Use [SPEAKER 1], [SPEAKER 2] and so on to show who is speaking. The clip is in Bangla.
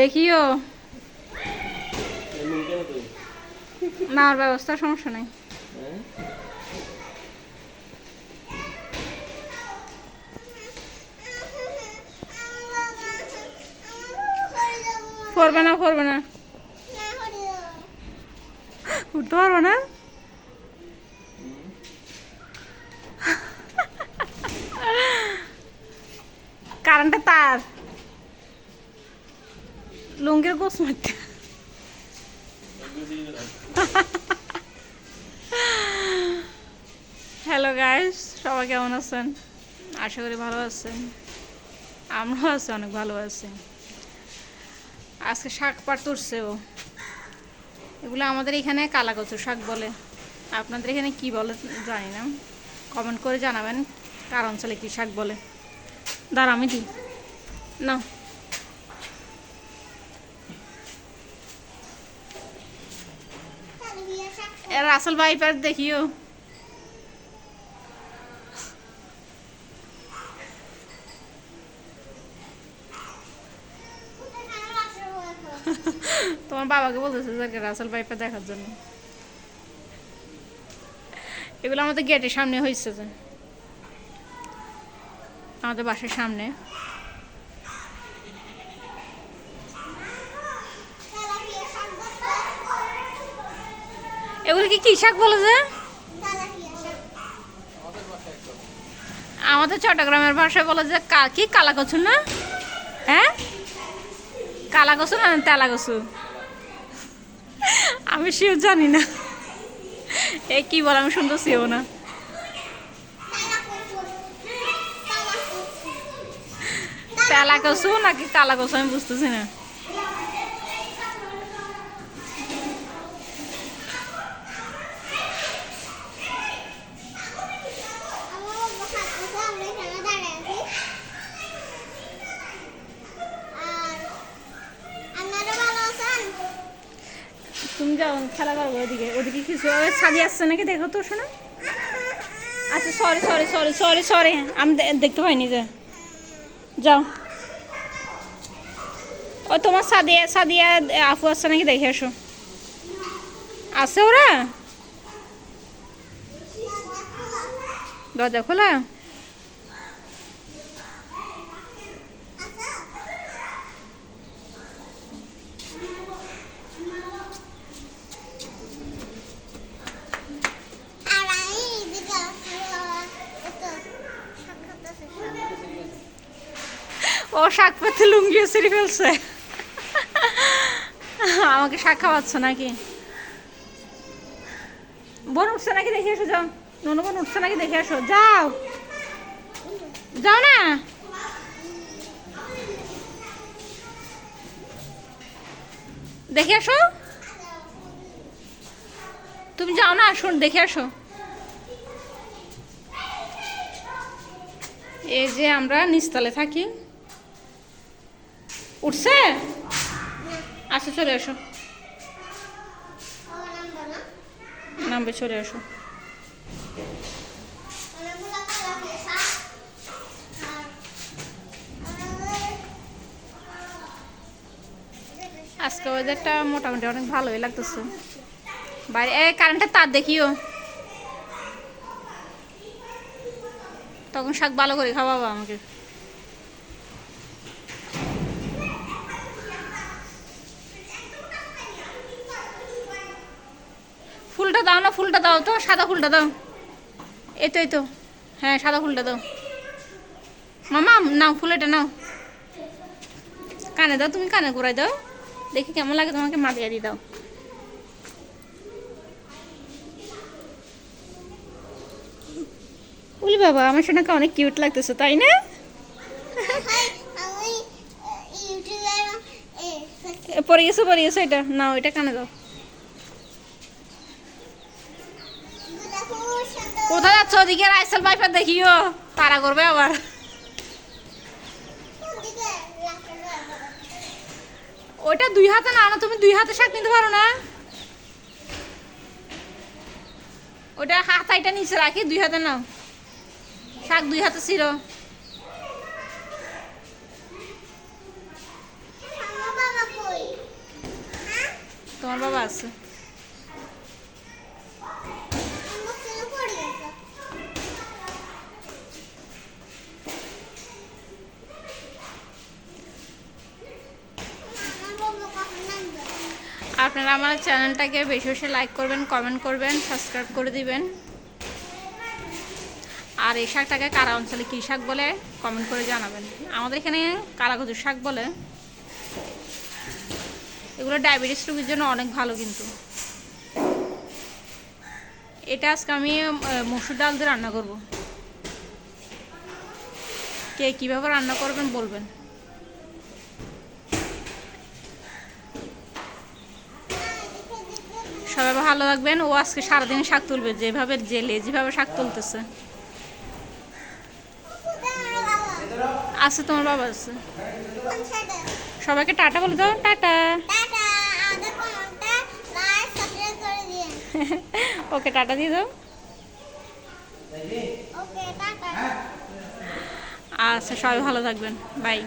[SPEAKER 1] দেখিও। না আমার ব্যবস্থা সমস্যা নেই। পড়বে না পড়বে না। উঠতে পারব না? কারেন্টটা তার। লুঙ্গির গোস মারতে। হ্যালো গাইস সবাই কেমন আছেন? আশা করি ভালো আছেন। আমরাও আছি, অনেক ভালো আছি। আজকে শাক পাট তুলছে ও। এগুলো আমাদের এখানে কালাকচু শাক বলে। আপনাদের এখানে কি বলে জানি না। কমেন্ট করে জানাবেন কার অঞ্চলে কী শাক বলে। দাঁড়া আমি দিই। না। এর আসল বাইপার দেখিও। তোমার বাবাকে বলতেছে যে রাসেল পাইপে দেখার জন্য। এগুলো আমাদের গেটের সামনে হয়েছে যে। আমাদের বাসার সামনে। এগুলো কি শাক বলে যে? আমাদের চট্টগ্রামের ভাষায় বলে যে কা- কি, কালা কচু না? হ্যাঁ? কালা কচু না তেলা কচু আমি সেও জানি না। এ কি বলে, আমি শুনতেছিও না। তেলা কচু নাকি কালা কচু আমি বুঝতেছি না তুমি যাও, খেলা করব ওদিকে। ওদিকে কিছু ছাদি আসছে নাকি? দেখো তো, শোনা। আচ্ছা sorry sorry sorry sorry sorry আমি দেখতে পাইনি যে। যাও। ও, তোমার সাদিয়া সাদিয়া আফু আসছে নাকি? দেখে আসো। আছে ওরা? দরজা খোলা? ও শাক পাতে লুঙ্গিও সিঁড়ি ফেলছে। আমাকে শাক খাওয়াচ্ছ নাকি? বোন উঠছে নাকি দেখে এসো, যাও। ননু বোন উঠছে নাকি দেখে আসো যাও। যাও না। দেখে আসো তুমি যাও না, আসুন, দেখে আসো এই যে আমরা নিচতলে থাকি। উঠছে? আচ্ছা চলে আসো। নামবে, চলে আসো। আজকে ওয়েদারটা মোটামুটি অনেক ভালোই লাগতেছে। বাইরে এই কারেন্টের তার দেখিও। তখন শাক ভালো করে খাওয়াবো আমাকে। ফুলটা দাও না ফুলটা দাও তো সাদা ফুলটা দাও। এই তো এই তো। হ্যাঁ সাদা ফুলটা দাও। মামা নাও ফুল এটা নাও। কানে দাও তুমি কানে ঘুরাই দাও। দেখি কেমন লাগে তোমাকে মাটিয়া দিয়ে দাও। উলি বাবা আমার সোনাকে অনেক কিউট লাগতেছে তাই না? পরে গেছো পরে গেছো এটা নাও এটা কানে দাও। ওদিকে রাইসেল পাইপার দেখিও তারা করবে আবার। ওটা দুই হাতে না না তুমি দুই হাতে শাক নিতে পারো না? ওটা হাতাইটা নিচে রাখি দুই হাতে নাও। শাক দুই হাতে ছিল তোমার বাবা আছে। আপনারা আমার চ্যানেলটাকে বেশি বেশি লাইক করবেন কমেন্ট করবেন সাবস্ক্রাইব করে দিবেন। আর এই শাকটাকে কারা অঞ্চলে কী শাক বলে কমেন্ট করে জানাবেন। আমাদের এখানে কালাকচুর শাক বলে। এগুলো ডায়াবেটিস রোগীর জন্য অনেক ভালো কিন্তু। এটা আজকে আমি মসুর ডাল দিয়ে রান্না করব। কে কীভাবে রান্না করবেন বলবেন। সবাই ভালো থাকবেন। ও আজকে সারাদিন শাক তুলবে যেভাবে জেলে যেভাবে শাক তুলতেছে। আছে তোমার বাবা আছে? সবাইকে টাটা বলে দাও টাটা। ওকে টাটা দিয়ে দাও। আচ্ছা সবাই ভালো থাকবেন। বাই।